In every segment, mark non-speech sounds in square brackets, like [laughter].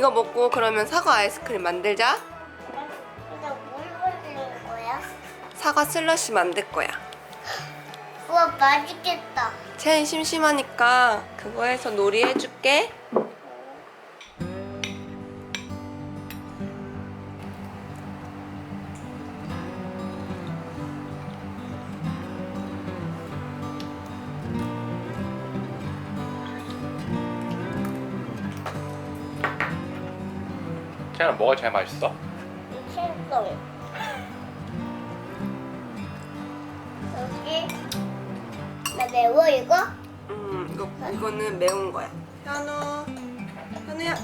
이거 먹고 그러면 사과 아이스크림 만들자. 근데 뭘 만드는 거야? 사과 슬러시 만들 거야. 우와 맛있겠다. 채연 심심하니까 그거 해서 놀이 해줄게. 태연아 뭐가 제일 맛있어? 칠성. 여기 나 매워 이거? 음, 이거 이거는 매운 거야. 현우, 현우야.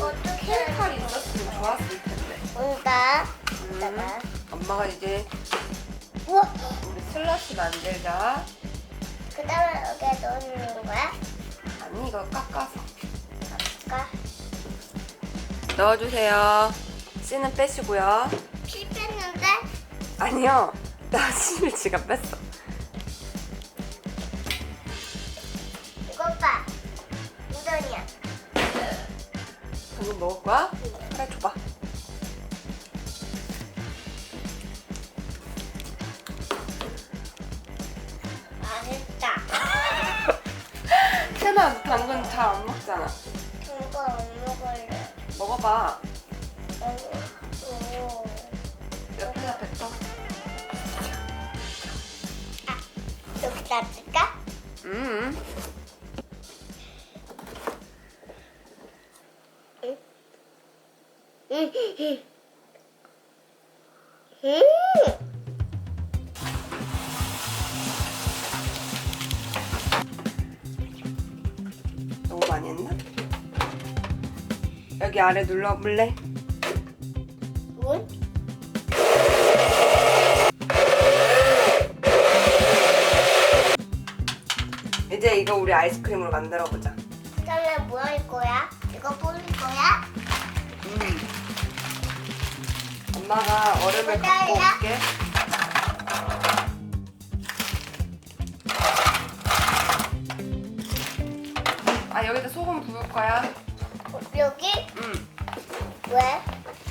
어떻게 칼이 있었으면 좋았을 텐데. 음, 잠깐만. 엄마가 이제 우와. 우리 슬러시 만들자. 그 다음에 여기에 넣는 거야? 아니 이거 깎아서 아까 넣어주세요. 씨는 빼시고요. 실패했는데? 아니요. 나 씨를 지가 뺐어. 방금 먹을 거야? 그래 줘봐. 맛있다. [laughs] 세나 당근 잘 안 먹잖아. 이거 안 먹을래. 먹어봐. 오. 옆에다 뱉어. 여기다 줄까? 음. 너무 많이 했나? 여기 아래 눌러볼래? 응? 이제 이거 우리 아이스크림으로 만들어 보자. 그다음에 뭐할 거야? 이거 뿌릴 거야? 음. 엄마가 얼음을 갖고 기다려. 올게. 아 여기다 소금 부을 거야. 어, 여기? 음. 왜?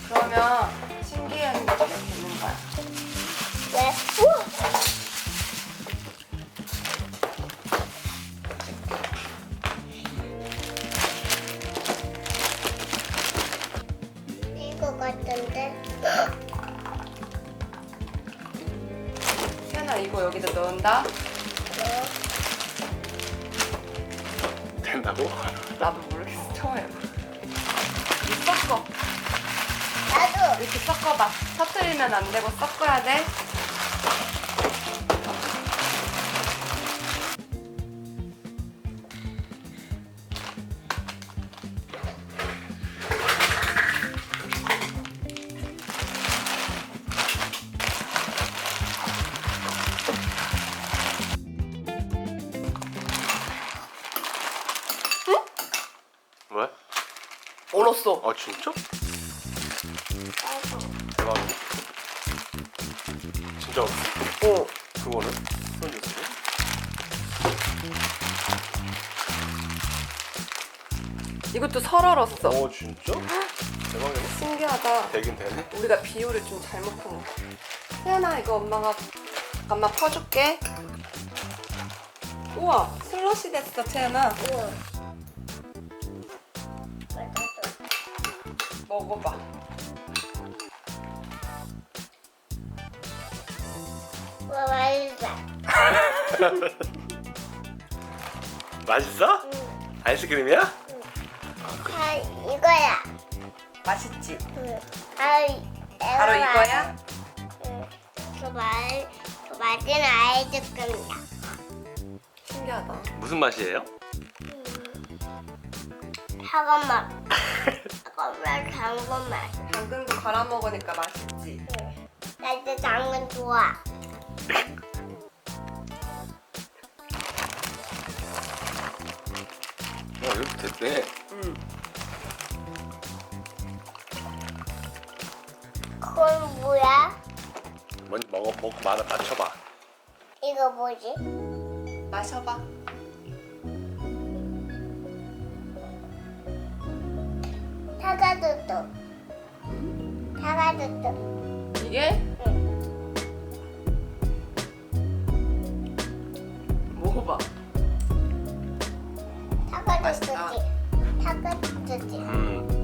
그러면 신기한 게 되는 거야. 왜? 우와! 이거 여기다 넣는다. 어? 된다고? 나도 모르겠어. 처음 해봐. 이거 섞어. 나도! 이렇게 섞어봐. 터트리면 안 되고 섞어야 돼. 얼었어. 아 진짜? 대박이다 진짜? 어. 그거는? 이것도 설 얼었어. 어 진짜? 대박이네 신기하다. 되긴 되네 우리가 비율을 좀 잘못 본 거. 태연아 이거 엄마가 잠깐만 퍼줄게. 우와 슬러시 됐어 태연아. 우와. 먹어봐. 우와, 맛있어. [laughs] 맛있어? 응. 아이스크림이야? 아, 이거야. 맛있지? 응. 아, 바로 이거야? 응. 그 말, 그 맛은 아이스크림이야. 신기하다. 무슨 맛이에요? 사과 맛. 사과 맛, 당근 맛. 당근도 갈아 먹으니까 맛있지. 응. 나 이제 당근 좋아. 됐대. 응. 그건 뭐야? 먼저 먹어 먹고 맛을 맞춰봐. 이거 뭐지? 마셔봐. 사과두두. 사과두두. 이게? 먹어봐. 사과두두지. 사과두두지. 음